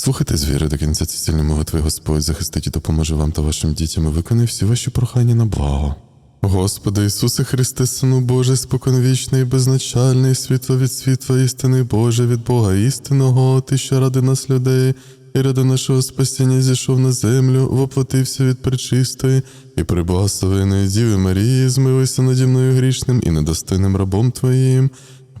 Слухайте звіри до кінця ці сильні молитви Господь захистить і допоможе вам та вашим дітям і виконає всі ваші прохання на благо. Господи Ісусе Христе, Сину Божий, споконвічний, безначальний, світло від світла, істини Боже, від Бога істинного, Ти, що ради нас людей, і ради нашого спасіння зійшов на землю, воплотився від пречистої і приблагословеної Діви Марії, змилися наді мною грішним і недостойним рабом Твоїм.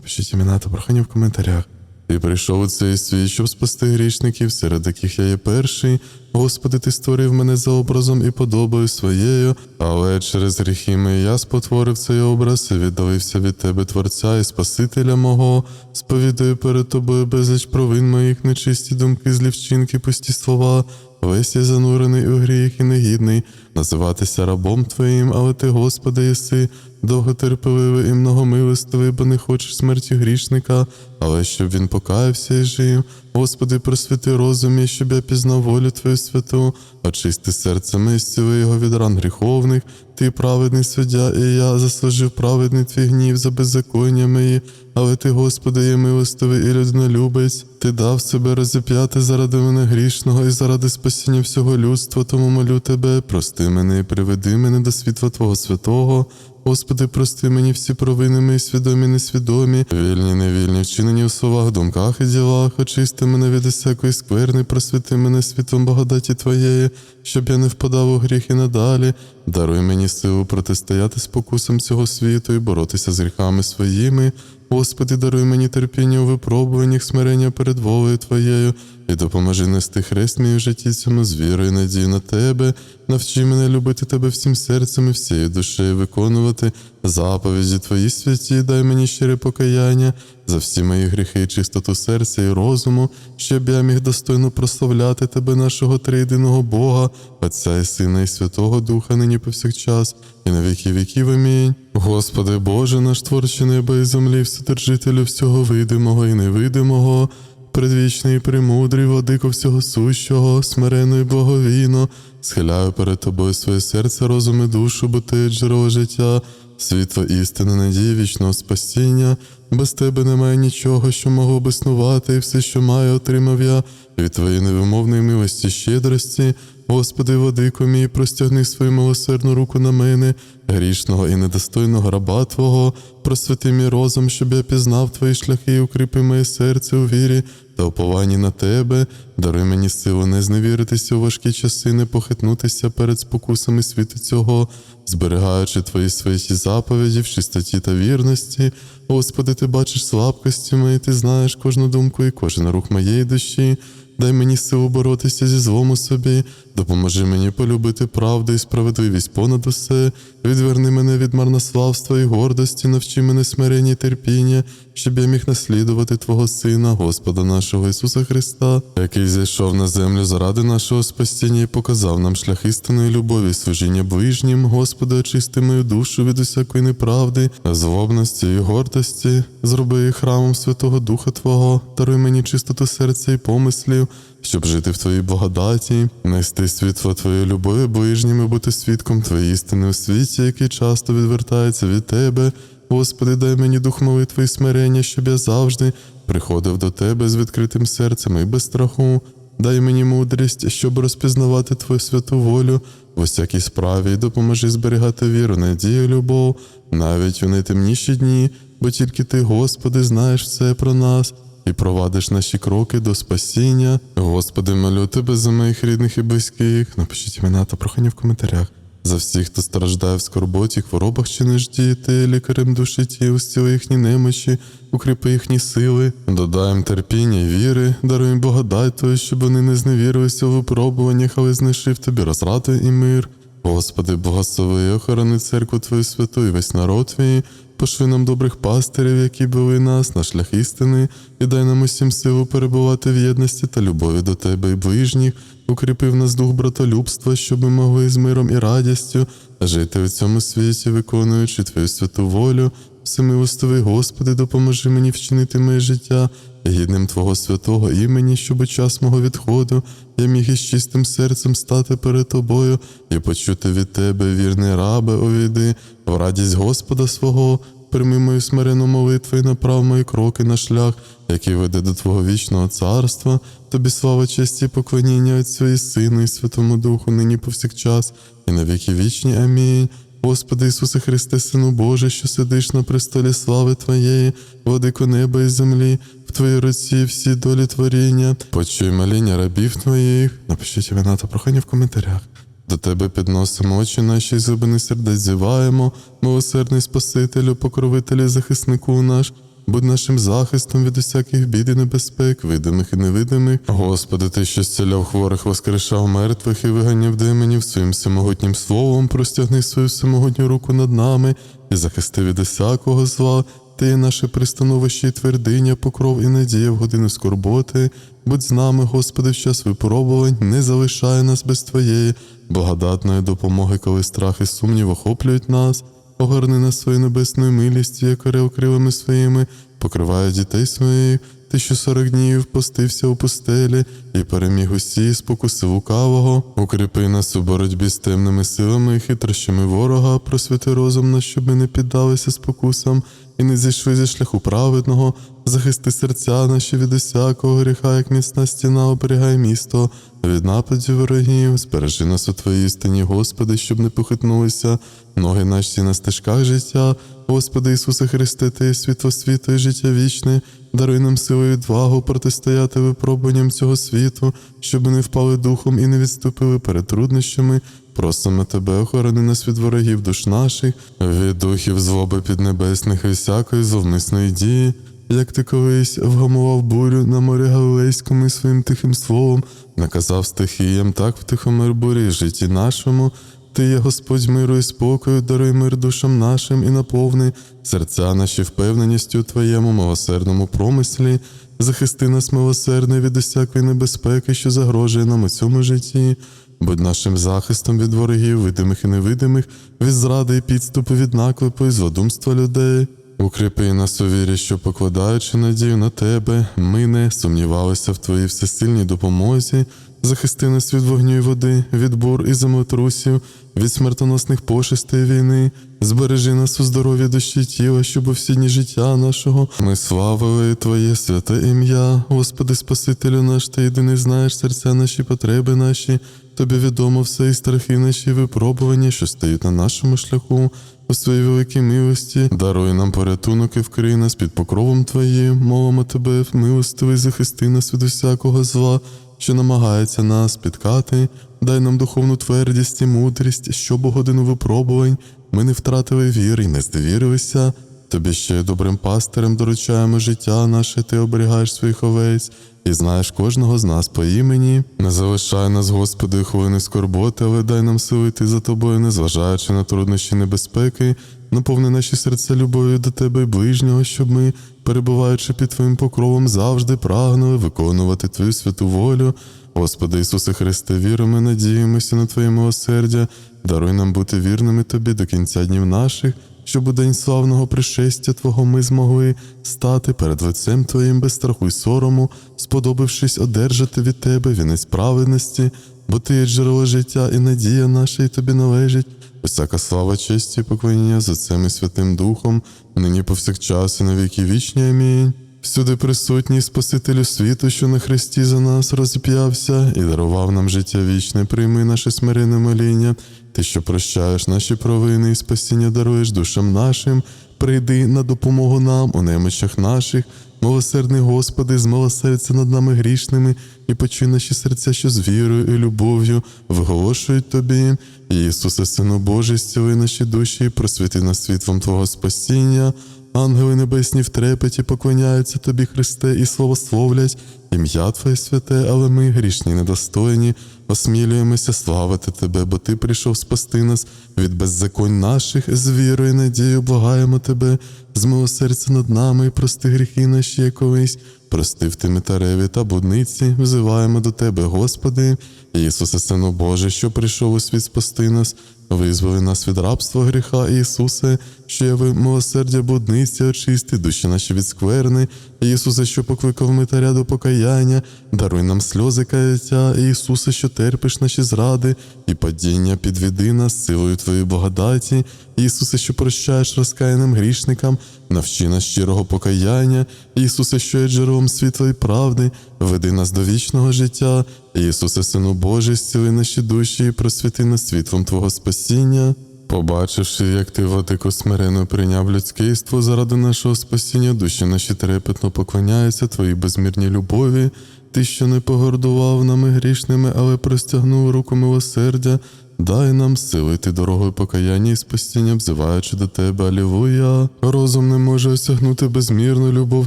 Пишіть імена та прохання в коментарях. Ти прийшов у цей світ, щоб спасти грішників, серед яких я є перший. Господи, ти створив мене за образом і подобою своєю, але через гріхи мої я спотворив цей образ і віддалився від тебе, Творця і Спасителя мого. Сповідаю перед тобою безліч провин моїх, нечисті думки, злі вчинки, пусті слова. Весь я занурений у гріх і негідний називатися рабом Твоїм, але ти, Господи, єси довготерпеливий і многомилостивий, бо не хочеш смерті грішника, але щоб він покаявся і жив. Господи, просвіти розум, мій, щоб я пізнав волю Твою святу, очисти серце зціли його від ран гріховних. Ти праведний суддя, і я заслужив праведний твій гнів за беззаконня мої. Але ти, Господи, є милостивий і людинолюбець. Ти дав себе розіп'яти заради мене грішного і заради спасіння всього людства, тому молю тебе, прости мене і приведи мене до світла Твого святого. Господи, прости мені всі провини мої свідомі, несвідомі, вільні, невільні, вчинені в словах, думках і ділах, очисти мене від усякої скверни, просвіти мене світом благодаті Твоєї, щоб я не впадав у гріх і надалі. Даруй мені силу протистояти спокусам цього світу і боротися з гріхами своїми. Господи, даруй мені терпіння у випробуваннях, смирення перед волею Твоєю, і допоможи нести хрест мій в житті цьому з вірою і надію на Тебе. Навчи мене любити Тебе всім серцем і всією душею, виконувати заповіді Твої святі, дай мені щире покаяння за всі мої гріхи, і чистоту серця і розуму, щоб я міг достойно прославляти Тебе, нашого триєдиного Бога, Отця і Сина, і Святого Духа, нині повсякчас, і на віки віків. Амінь. Господи Боже, наш творче неба і землі, вседержителю всього видимого і невидимого. Предвічний премудрий, владико всього сущого, смиренно і благовійно, схиляю перед тобою своє серце, розум і душу, бо ти джерело життя, світло істини, надії, вічного спасіння. Без тебе немає нічого, що могло б існувати, і все, що маю, отримав я від твоєї невимовної милості щедрості. Господи, владико мій, простягни свою милосердну руку на мене, грішного і недостойного раба Твого, просвіти мій розум, щоб я пізнав Твої шляхи і укріпи моє серце у вірі та уповані на Тебе, даруй мені силу не зневіритися у важкі часи, не похитнутися перед спокусами світу цього, зберігаючи Твої святі заповіді в чистоті та вірності. Господи, Ти бачиш слабкості мої, Ти знаєш кожну думку і кожен рух моєї душі. Дай мені силу боротися зі злом у собі, допоможи мені полюбити правду і справедливість понад усе, відверни мене від марнославства і гордості, навчи мене смирення і терпіння, щоб я міг наслідувати Твого Сина, Господа нашого Ісуса Христа, який зійшов на землю заради нашого спасіння і показав нам шлях істинної любові, служіння ближнім. Господи, очисти мою душу від усякої неправди, злобності і гордості, зроби храмом Святого Духа Твого, даруй мені чистоту серця і помислів, щоб жити в Твоїй благодаті, нести світло Твоєї любові ближнім і бути свідком Твоєї істини у світі, який часто відвертається від Тебе. Господи, дай мені дух молитви і смирення, щоб я завжди приходив до Тебе з відкритим серцем і без страху. Дай мені мудрість, щоб розпізнавати Твою святу волю в усякій справі і допоможи зберігати віру, надію, любов, навіть у найтемніші дні, бо тільки Ти, Господи, знаєш все про нас і провадиш наші кроки до спасіння. Господи, молю Тебе за моїх рідних і близьких. Напишіть імена та прохання в коментарях. За всіх, хто страждає в скорботі, хворобах чи нужді, ти лікарем душі тіл, зціли їхні немочі, укріпи їхні сили, додай їм терпіння і віри, даруй благодать Твою, щоб вони не зневірилися у випробуваннях, але знайшли в тобі розраду і мир. Господи, благослови охорони церкву Твою святу і весь народ Твій, пошли нам добрих пастирів, які були нас на шлях істини, і дай нам усім силу перебувати в єдності та любові до Тебе і ближніх, укріпив нас дух братолюбства, щоб ми могли з миром і радістю жити в цьому світі, виконуючи Твою святу волю. Всемилостивий Господи, допоможи мені вчинити моє життя гідним Твого святого імені, щоб у час мого відходу я міг із чистим серцем стати перед Тобою і почути від Тебе, вірний рабе, овіди, в радість Господа свого, прийми мою смирену молитву і направ мої кроки на шлях, який веде до Твого вічного царства. Тобі слава, честь і поклоніння Отцю і Сину, і Святому Духу, нині повсякчас, і на віки вічні. Амінь. Господи Ісусе Христе, Сину Боже, що сидиш на престолі слави Твоєї, владико неба і землі, в Твоїй руці всі долі творіння. Почуй моління рабів Твоїх. Напишіть імена та прохання в коментарях. До тебе підносимо очі наші зубини сердець зіваємо, милосердний Спасителю, покровителю, захиснику наш. Будь нашим захистом від усяких бід і небезпек, видимих і невидимих. Господи, ти що зціляв хворих, воскрешав мертвих і виганяв демонів своїм всемогутнім словом, простягни свою всемогутню руку над нами і захисти від усякого зла. Ти є наше пристановище і твердиня, покров і надія в годину скорботи. Будь з нами, Господи, в час випробувань, не залишай нас без Твоєї благодатної допомоги, коли страх і сумнів охоплюють нас. Огорни нас своєю небесною милістю, яка окрилами своїми, покриває дітей своїх, ти що сорок днів постився у пустелі і переміг усі спокуси лукавого, укріпи нас у боротьбі з темними силами і хитрощами ворога, просвіти розум нас, щоб ми не піддалися спокусам і не зійшли зі шляху праведного, захисти серця наші від усякого гріха, як міцна стіна оберігає місто, від нападів ворогів, збережи нас у Твоїй істині, Господи, щоб не похитнулися ноги наші на стежках життя. Господи Ісусе Христе, Ти світло світу і життя вічне, даруй нам силу і відвагу протистояти випробуванням цього світу, щоб не впали духом і не відступили перед труднощами. Просимо тебе, охорони нас від ворогів душ наших, від духів злоби піднебесних і всякої зловмисної дії. Як ти колись вгамував бурю на морі Галилейському і своїм тихим словом, наказав стихіям, так втихомир бурі житті нашому. Ти є Господь миру і спокою, даруй мир душам нашим і наповни серця наші впевненістю у Твоєму милосердному промислі, захисти нас милосердно від усякої небезпеки, що загрожує нам у цьому житті. Будь нашим захистом від ворогів, видимих і невидимих, від зради і підступу, від наклепу і злодумства людей. Укріпи нас у вірі, що, покладаючи надію на тебе, ми не сумнівалися в твоїй всесильній допомозі, захисти нас від вогню і води, від бур і землетрусів, від смертоносних пошестей війни, збережи нас у здоров'ї душі тіла, щоб у всі дні життя нашого ми славили Твоє святе ім'я, Господи Спасителю наш, ти єдиний знаєш серця наші потреби наші. Тобі відомо все і страхи наші випробування, що стають на нашому шляху. У своїй великій милості даруй нам порятунок і вкрий нас під покровом Твоїм, молимо Тебе, милостивий, захисти нас від усякого зла, що намагається нас спіткати. Дай нам духовну твердість і мудрість, щоб у годину випробувань ми не втратили віри і не здовірилися. Тобі ще добрим пастирем доручаємо життя наше, ти оберігаєш своїх овець і знаєш кожного з нас по імені. Не залишай нас, Господи, хвилини скорботи, але дай нам сили йти за тобою, незважаючи на труднощі небезпеки, наповни наші серця любов'ю до тебе і ближнього, щоб ми, перебуваючи під Твоїм покровом, завжди прагнули виконувати Твою святу волю. Господи Ісусе Христе, віримо, надіємося на Твоє милосердя, даруй нам бути вірними Тобі до кінця днів наших, щоб у день славного пришестя Твого ми змогли стати перед лицем Твоїм без страху й сорому, сподобавшись одержати від Тебе вінець праведності, бо Ти є джерело життя і надія наша, і тобі належить. Усяка слава, честь і поклоніння за Отцем і Святим Духом, нині повсякчас і на віки вічні. Амінь. Всюди присутній Спасителю світу, що на Христі за нас розп'явся і дарував нам життя вічне, прийми наше смирене моління, ти, що прощаєш наші провини і спасіння даруєш душам нашим, прийди на допомогу нам у немочах наших, милосердний Господи, змилосердься над нами грішними, і почуй наші серця, що з вірою і любов'ю виголошують Тобі. Ісусе, Сину Божий, зціли наші душі, просвіти нас світлом Твого спасіння. Ангели небесні в трепеті поклоняються тобі, Христе, і славословлять ім'я Твоє святе, але ми, грішні, недостойні, осмілюємося славити Тебе, бо Ти прийшов спасти нас від беззаконь наших, з вірою і надією благаємо Тебе, змилосердя над нами і прости гріхи наші, як колись. Прости в Тимитареві та будниці, взиваємо до Тебе, Господи, Ісусе, Сину Божий, що прийшов у світ спасти нас, визволи нас від рабства гріха, Ісусе, що яви милосердя будниці, очисти душі наші від скверни, Ісусе, що покликав митаря до покаяння, даруй нам сльози каяття, Ісусе, що терпиш наші зради, і падіння підведи нас силою Твоєї благодаті, Ісусе, що прощаєш розкаяним грішникам, навчи нас щирого покаяння, Ісусе, що є джерелом світла і правди, веди нас до вічного життя, Ісусе, Сину Божий, зціли наші душі і просвіти нас світлом Твого спасіння. Побачивши, як ти владико смирено прийняв людськийство заради нашого спасіння, душі наші трепетно поклоняються Твоїй безмірній любові, Ти, що не погордував нами грішними, але простягнув руку милосердя, дай нам сили йти дорогою покаяння і спасіння, взиваючи до Тебе, Алілуя. Розум не може осягнути безмірну любов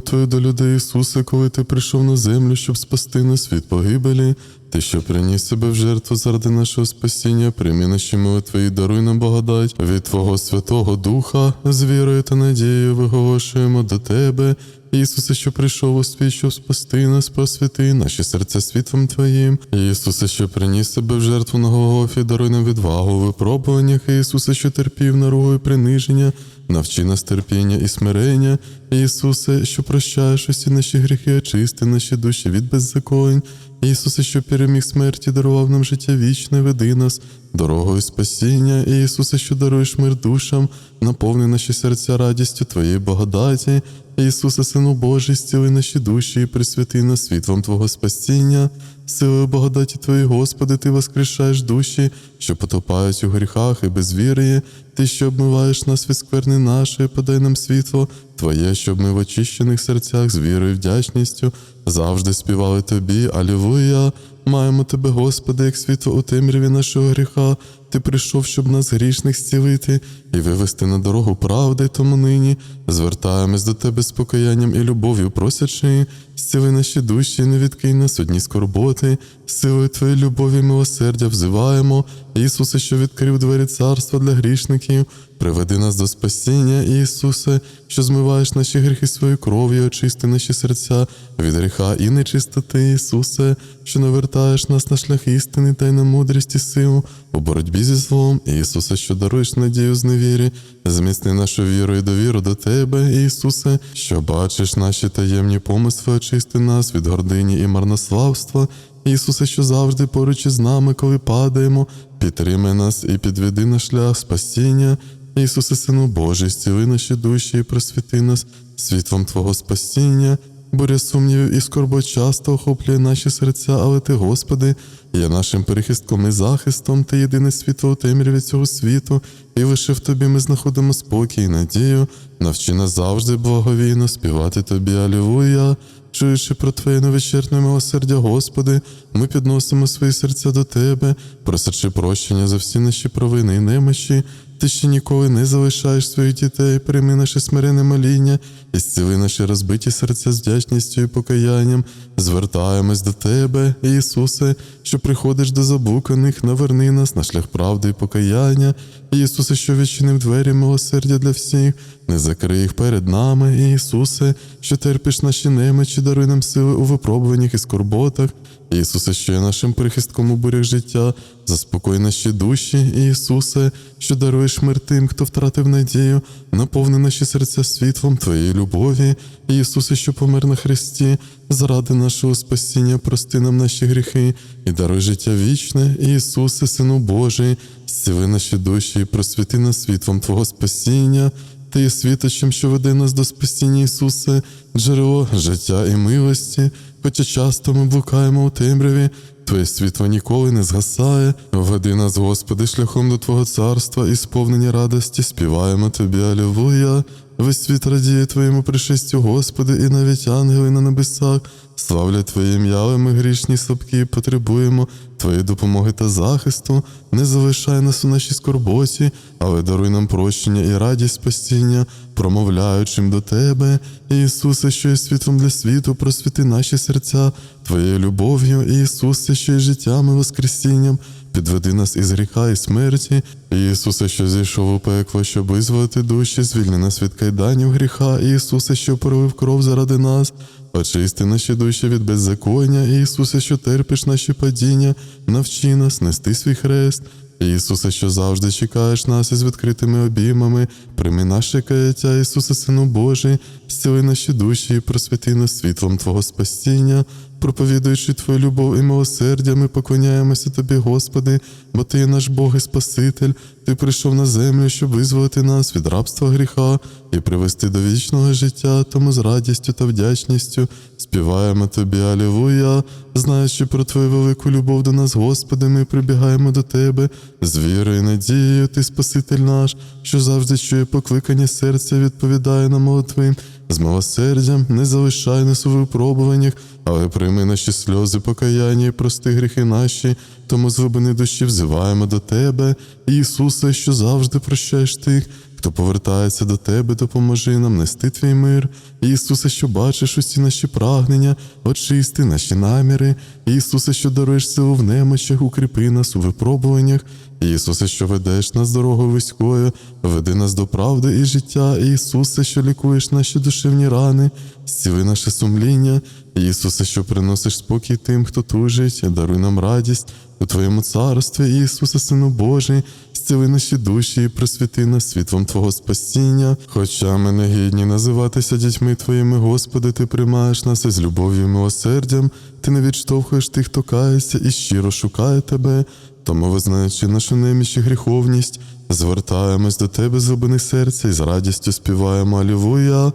Твою до людей, Ісусе, коли Ти прийшов на землю, щоб спасти нас від погибелі. Ти, що приніс себе в жертву заради нашого спасіння, прийми наші молитви даруй нам благодать від Твого Святого Духа, з вірою та надією виголошуємо до Тебе. Ісусе, що прийшов у світ, щоб спасти нас, просвіти наші серця світлом Твоїм. Ісусе, що приніс себе в жертву на Голгофі, даруй нам відвагу випробуваннях. Ісусе, що терпів наругу і приниження, навчи нас терпіння і смирення. Ісусе, що прощаєш усі наші гріхи, очисти наші душі від беззаконь. Ісусе, що переміг смерті, дарував нам життя вічне, веди нас дорогою спасіння. Ісусе, що даруєш мир душам, наповни наші серця радістю Твоєї благодаті. Ісусе, Сину Божий, зціли наші душі і присвяти нас світлом Твого спасіння. Силою благодаті Твоєї, Господи, Ти воскрешаєш душі, що потопають у гріхах і безвір'ї. Ти, що обмиваєш нас від скверни нашої, подай нам світло Твоє, щоб ми в очищених серцях з вірою і вдячністю завжди співали Тобі, Алілуя. Маємо Тебе, Господи, як світло у темряві нашого гріха. Ти прийшов, щоб нас грішних зцілити і вивести на дорогу правди, тому нині звертаємось до Тебе з покаянням і любов'ю, просячи, зціли наші душі, не відкинь нас одні скорботи, силою Твоєї любові і милосердя взиваємо, Ісусе, що відкрив двері царства для грішників, приведи нас до спасіння, Ісусе, що змиваєш наші гріхи своєю кров'ю, очисти наші серця від гріха і нечистоти, Ісусе, що навертаєш нас на шлях істини, дай нам мудрість і силу у боротьбі зі злом, Ісусе, що даруєш надію з невірі, зміцни нашу віру і довіру до Тебе, Ісусе, що бачиш наші таємні помисли, очисти нас від гордині і марнославства. Ісусе, що завжди поруч із нами, коли падаємо, підтримай нас і підведи на шлях спасіння. Ісусе, Сину Божий, зціли наші душі і просвіти нас світлом Твого спасіння. Буря сумнівів і скорбот часто охоплює наші серця, але Ти, Господи, є нашим перехистком і захистом, Ти єдине світло у темряві цього світу, і лише в Тобі ми знаходимо спокій і надію. Навчи нас завжди благовійно співати Тобі, Алілуя. Чуючи про Твоє невичерпне милосердя, Господи, ми підносимо свої серця до Тебе, просячи прощення за всі наші провини і немощі. Ти ще ніколи не залишаєш своїх дітей, прийми наше смирене моління і зціли наші розбиті серця з вдячністю і покаянням. Звертаємось до Тебе, Ісусе, що приходиш до заблуканих, наверни нас на шлях правди і покаяння. Ісусе, що відчинив двері милосердя для всіх, не закрий їх перед нами, Ісусе, що терпиш наші немочі, даруй нам сили у випробуваннях і скорботах. Ісусе, що є нашим прихистком у бурях життя, заспокой наші душі, Ісусе, що даруєш мир тим, хто втратив надію, наповни наші серця світлом Твоєї любові, Ісусе, що помер на Христі, заради нашого спасіння, прости нам наші гріхи і даруй життя вічне, Ісусе, Сину Божий, зціли наші душі і просвіти нас світлом Твого спасіння. Ти є світочем, що веде нас до спасіння Ісусе, джерело життя і милості, хоча часто ми блукаємо у темряві, Твоє світло ніколи не згасає. Веди нас, Господи, шляхом до Твого царства і сповнені радості, співаємо Тобі, Алілуя. Весь світ радіє Твоєму пришестю, Господи, і навіть ангели на небесах. Славлять Твоє ім'я, але ми грішні слабкі, потребуємо Твоєї допомоги та захисту. Не залишай нас у нашій скорботі, але даруй нам прощення і радість спасіння, промовляючим до Тебе, Ісусе, що є світлом для світу, просвіти наші серця Твоєю любов'ю, Ісусе, що є життям і воскресінням. Підведи нас із гріха і смерті, Ісусе, що зійшов у пекло, щоб визволити душі, звільни нас від кайданів гріха, Ісусе, що пролив кров заради нас, очисти наші душі від беззаконня, Ісусе, що терпиш наші падіння, навчи нас нести свій хрест. Ісусе, що завжди чекаєш нас із відкритими обіймами, прийми наше каяття, Ісусе, Сину Божий, зціли наші душі і просвіти нас світлом Твого спасіння. Проповідуючи Твою любов і милосердя, ми поклоняємося Тобі, Господи, бо Ти є наш Бог і Спаситель. Ти прийшов на землю, щоб визволити нас від рабства гріха і привести до вічного життя, тому з радістю та вдячністю співаємо Тобі, Алілуя. Знаючи про Твою велику любов до нас, Господи, ми прибігаємо до Тебе з вірою і надією, Ти Спаситель наш, що завжди чує покликання серця, відповідає на молитви. З милосердям не залишай нас у випробуваннях, але прийми наші сльози, покаяння і прости гріхи наші, тому з глибини душі взиваємо до Тебе, Ісусе, що завжди прощаєш тих, хто повертається до Тебе, допоможи нам нести Твій мир. Ісусе, що бачиш усі наші прагнення, очисти наші наміри. Ісусе, що даруєш силу в немочах, укріпи нас у випробуваннях. Ісусе, що ведеш нас дорогою вузькою, веди нас до правди і життя. Ісусе, що лікуєш наші душевні рани, зціли наше сумління. Ісусе, що приносиш спокій тим, хто тужить, даруй нам радість у Твоєму царстві, Ісусе, Сину Божий, зціли наші душі і просвіти нас світлом Твого спасіння. Хоча ми не гідні називатися дітьми Твоїми, Господи, Ти приймаєш нас із любов'ю і милосердям, Ти не відштовхуєш тих, хто кається і щиро шукає Тебе. Тому, визнаючи нашу неміч і гріховність, звертаємось до Тебе з глибини серця і з радістю співаємо Алілуя.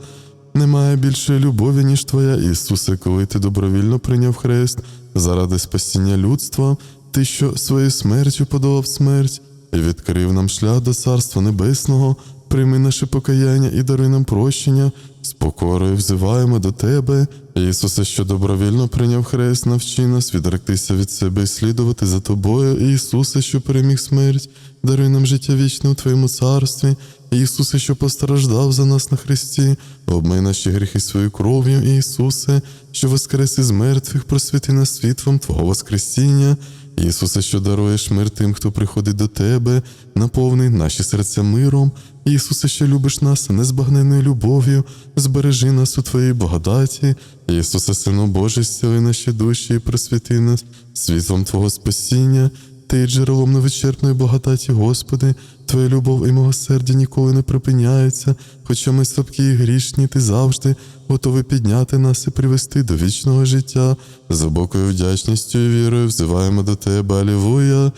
Немає більшої любові, ніж Твоя, Ісусе, коли Ти добровільно прийняв хрест заради спасіння людства, Ти, що своєю смертю подолав смерть і відкрив нам шлях до Царства Небесного, прийми наше покаяння і даруй нам прощення, з покорою взиваємо до Тебе, Ісусе, що добровільно прийняв хрест, навчи нас відректися від себе і слідувати за Тобою, Ісусе, що переміг смерть, даруй нам життя вічне у Твоєму царстві. Ісусе, що постраждав за нас на хресті, обмий наші гріхи своєю кров'ю, Ісусе, що воскрес із мертвих, просвіти нас світлом Твого Воскресіння. Ісусе, що даруєш мир тим, хто приходить до Тебе, наповни наші серця миром. Ісусе, що любиш нас незбагненною любов'ю, збережи нас у Твоїй благодаті. Ісусе, Сину Божий, зціли наші душі і просвіти нас світлом Твого спасіння. Ти джерелом невичерпної благодаті, Господи, Твоя любов і милосердя ніколи не припиняються, хоча ми слабкі і грішні, ти завжди готовий підняти нас і привести до вічного життя. З глибокою вдячністю і вірою взиваємо до Тебе, Алілуя.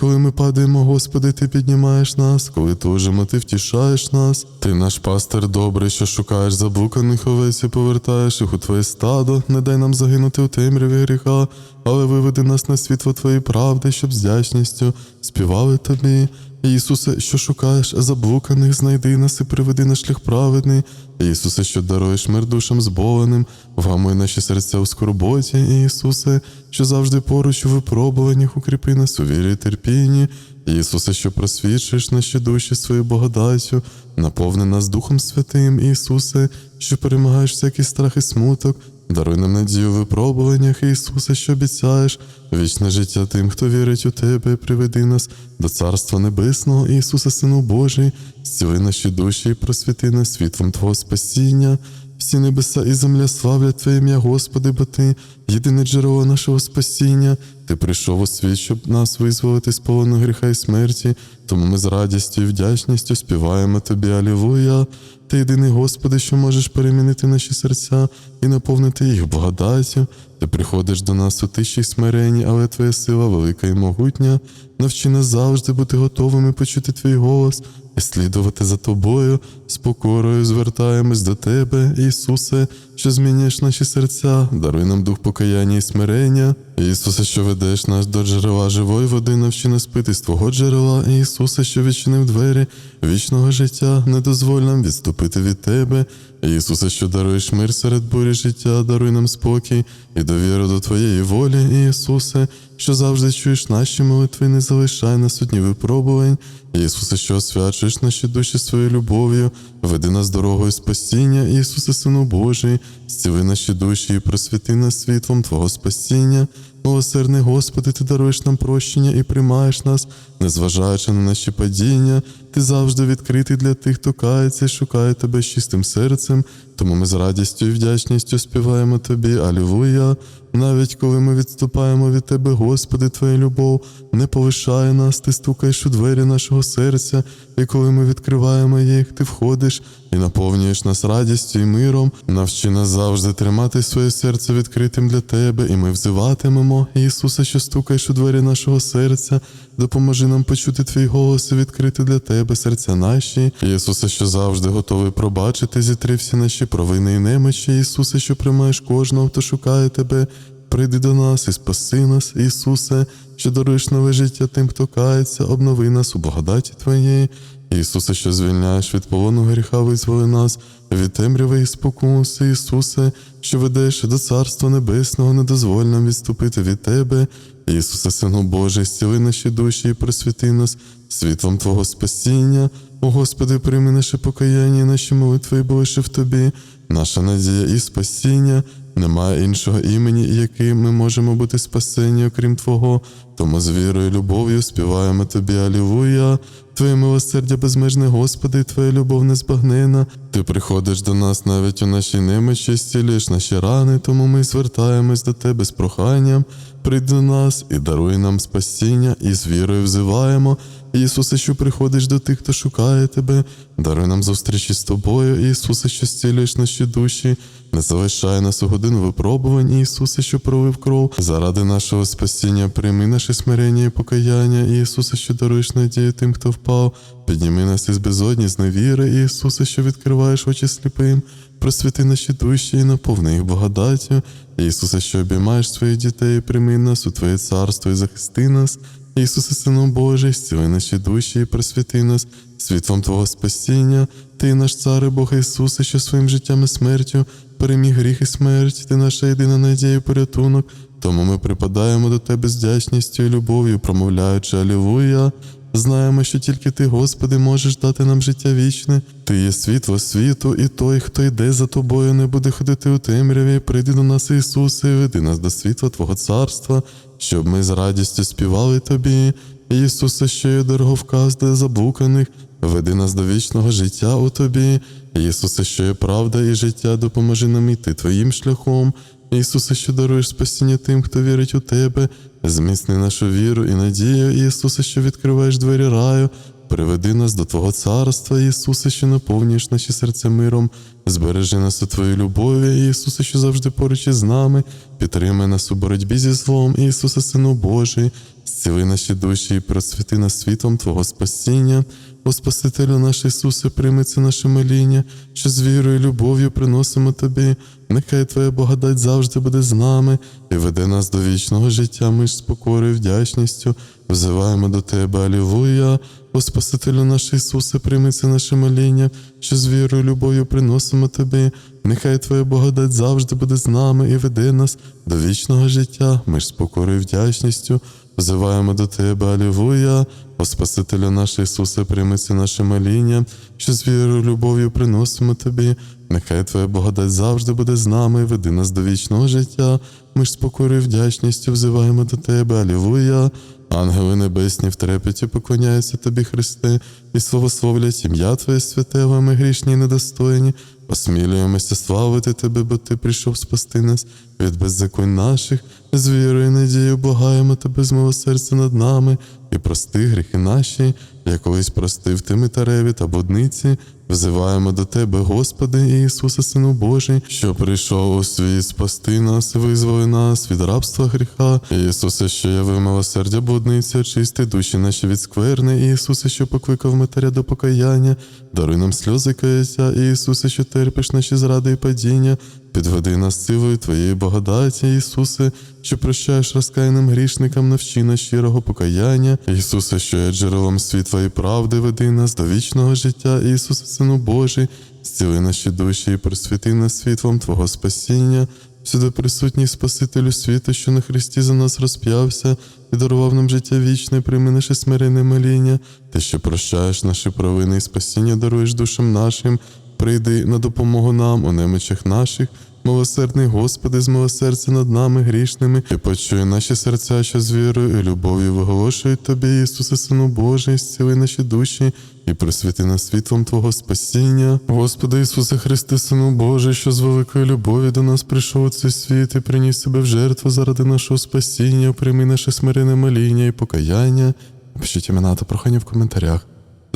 Коли ми падаємо, Господи, Ти піднімаєш нас, коли тужимо, Ти втішаєш нас. Ти наш пастир добрий, що шукаєш заблуканих овець і повертаєш їх у Твоє стадо, не дай нам загинути у темряві гріха, але виведи нас на світло Твоєї правди, щоб з вдячністю співали Тобі. Ісусе, що шукаєш заблуканих, знайди нас і приведи на шлях праведний. Ісусе, що даруєш мир душам зболеним, вгамуй наші серця у скорботі, Ісусе, що завжди поруч у випробуваннях укріпи нас у вірі і терпінні. Ісусе, що просвічуєш наші душі своєю благодаттю, наповни нас Духом Святим, Ісусе, що перемагаєш всякий страх і смуток, даруй нам надію в випробуваннях, Ісусе, що обіцяєш, вічне життя тим, хто вірить у Тебе, приведи нас до Царства Небесного, Ісусе, Сину Божий, зціли наші душі і просвіти нас світлом Твого спасіння. Всі небеса і земля славлять Твоє ім'я, Господи, бо Ти єдине джерело нашого спасіння. Ти прийшов у світ, щоб нас визволити з полону гріха і смерті, тому ми з радістю і вдячністю співаємо Тобі, Алілуя. Ти єдиний Господи, що можеш перемінити наші серця і наповнити їх благодаттю. Ти приходиш до нас у тиші й смиренні, але Твоя сила велика і могутня. Навчи нас завжди бути готовими почути Твій голос і слідувати за тобою, з покорою звертаємось до Тебе, Ісусе, що змінюєш наші серця, даруй нам дух покаяння і смирення. Ісусе, що ведеш нас до джерела живої води, навчи нас пити з Твого джерела, Ісусе, що відчинив двері вічного життя, не дозволь нам відступити від Тебе. Ісусе, що даруєш мир серед бурі життя, даруй нам спокій і довіру до Твоєї волі, Ісусе, що завжди чуєш наші молитви, не залишай нас у дні випробувань. Ісусе, що освячуєш наші душі своєю любов'ю, веди нас дорогою спасіння, Ісусе, Сину Божий, зціли наші душі і просвіти нас світлом Твого спасіння. Милосердний Господи, Ти даруєш нам прощення і приймаєш нас, незважаючи на наші падіння. Ти завжди відкритий для тих, хто кається і шукає тебе чистим серцем. Тому ми з радістю і вдячністю співаємо Тобі, Алілуя. Навіть коли ми відступаємо від Тебе, Господи, Твоя любов не повишає нас, Ти стукаєш у двері нашого серця, і коли ми відкриваємо їх, Ти входиш і наповнюєш нас радістю і миром. Навчи нас завжди тримати своє серце відкритим для Тебе, і ми взиватимемо, Ісусе, що стукаєш у двері нашого серця, допоможи нам почути Твій голос і відкрити для Тебе серця наші. Ісусе, що завжди готовий пробачити, зітри всі наші провини і немочі. Ісусе, що приймаєш кожного, хто шукає Тебе. Прийди до нас і спаси нас, Ісусе, що даруєш нове життя тим, хто кається, обнови нас у благодаті Твоєї. Ісусе, що звільняєш від полону гріха, визволи нас, від темряви і спокуси, Ісусе, що ведеш до Царства Небесного, не дозволь нам відступити від Тебе. Ісусе, Сину Божий, зціли наші душі і просвіти нас світлом Твого спасіння. О Господи, прийми наше покаяння, і наші молитви, бо лише в Тобі, наша надія і спасіння. Немає іншого імені, яким ми можемо бути спасені, окрім Твого. Тому з вірою і любов'ю співаємо Тобі, Алілуя. Твоє милосердя безмежне, Господи, Твоя любов незбагнена. Ти приходиш до нас навіть у нашій немочі, зцілюєш наші рани, тому ми звертаємось до Тебе з проханням. Прийди до нас і даруй нам спасіння, і з вірою взиваємо. Ісусе, що приходиш до тих, хто шукає Тебе, даруй нам зустрічі з Тобою, Ісусе, що зцілюєш наші душі, не залишай нас у годину випробувань, Ісусе, що пролив кров. Заради нашого спасіння прийми наше смирення і покаяння, Ісусе, що даруєш надію тим, хто впав. Підніми нас із безодні, з невіри, Ісусе, що відкриваєш очі сліпим. Просвіти наші душі і наповни їх благодаттю. Ісусе, що обіймаєш своїх дітей, прийми нас у Твоє царство і захисти нас. Ісусе, Сину Божий, зціли наші душі і просвіти нас світлом Твого спасіння. Ти наш цар і Бог Ісусе, що своїм життям і смертю переміг гріх і смерть, ти наша єдина надія і порятунок. Тому ми припадаємо до Тебе з вдячністю і любов'ю, промовляючи Алілуя. Знаємо, що тільки ти, Господи, можеш дати нам життя вічне. Ти є світло світу, і той, хто йде за тобою, не буде ходити у темряві. Прийди до нас, Ісусе, і веди нас до світла Твого царства, щоб ми з радістю співали Тобі. Ісусе, що є дороговказ для заблуканих, веди нас до вічного життя у Тобі. Ісусе, що є правда і життя, допоможи нам іти Твоїм шляхом. Ісусе, що даруєш спасіння тим, хто вірить у Тебе, зміцни нашу віру і надію, Ісусе, що відкриваєш двері раю, приведи нас до Твого царства, Ісусе, що наповнюєш наші серця миром, збережи нас у Твоїй любові, Ісусе, що завжди поруч із нами, підтримай нас у боротьбі зі злом, Ісусе, Сину Божий, зціли наші душі і просвіти нас світлом Твого спасіння. О Спасителю наш Ісусе, прийми це наше моління, що з вірою і любов'ю приносимо Тобі. Нехай Твоя благодать завжди буде з нами і веде нас до вічного життя. Ми ж з покорою вдячністю взиваємо до Тебе, Алілуя. О Спасителю наш Ісусе, прийми це наше моління, що з вірою і любов'ю приносимо Тобі. Нехай Твоя благодать завжди буде з нами і веде нас до вічного життя. Ми ж з покорою вдячністю взиваємо до Тебе, Алілуя. О Спасителю наш Ісусе, прийми це наше моління, що з вірою і любов'ю приносимо Тобі. Нехай Твоя благодать завжди буде з нами веди нас до вічного життя. Ми ж з покорою вдячністю взиваємо до Тебе, Алілуя. Ангели небесні в трепеті поклоняються Тобі, Христе, і славословлять ім'я Твоє святе, ми грішні і недостойні. Осмілюємося славити Тебе, бо Ти прийшов спасти нас від беззаконь наших, з вірою і надією благаємо Тебе з милосердя над нами і прости гріхи наші, я колись простив Тимитареві та будниці. Взиваємо до Тебе, Господи Ісусе, Сину Божий, що прийшов у світ спасти нас, визволи нас від рабства гріха. Ісусе, що явив милосердя будниці, очисти душі наші від скверни. Ісусе, що покликав Матеря до покаяння, даруй нам сльози каяття, Ісусе, що терпиш наші зради і падіння. Підведи нас силою Твоєї благодаті, Ісусе, що прощаєш розкаяним грішникам, навчи нас щирого покаяння. Ісусе, що є джерелом світла і правди, веди нас до вічного життя, Ісусе, Сину Божий, зціли наші душі і просвіти нас світлом Твого спасіння. Всюди присутній Спасителю світу, що на Христі за нас розп'явся і дарував нам життя вічне, прийми наше смирене моління, ти, що прощаєш наші провини і спасіння, даруєш душам нашим, прийди на допомогу нам у немичах наших, Милосердний Господи, змилосердя над нами грішними, і почуй наші серця, що з вірою і любов'ю виголошують Тобі, Ісусе, Сину Божий, зціли наші душі і просвіти нас світлом Твого спасіння. Господи Ісусе Христе, Сину Божий, що з великої любові до нас прийшов у цей світ і приніс себе в жертву заради нашого спасіння, прийми наше смирене моління і покаяння. Пишіть імена та прохання в коментарях.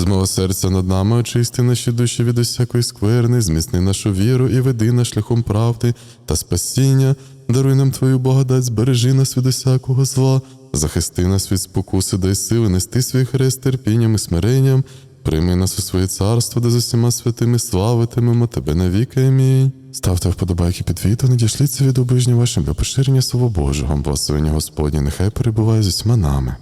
З мого серця над нами очисти наші душі від усякої скверни, зміцни нашу віру і веди нас шляхом правди та спасіння, даруй нам Твою благодать, збережи нас від усякого зла, захисти нас від спокуси, дай сили нести свій хрест терпінням і смиренням, прийми нас у своє царство, де з усіма святими славитимемо Тебе навіки. Амінь. Ставте вподобайки під відео, надішліться від обижні вашим для поширення Слова Божого, благословення Господні, нехай перебуває з усіма нами.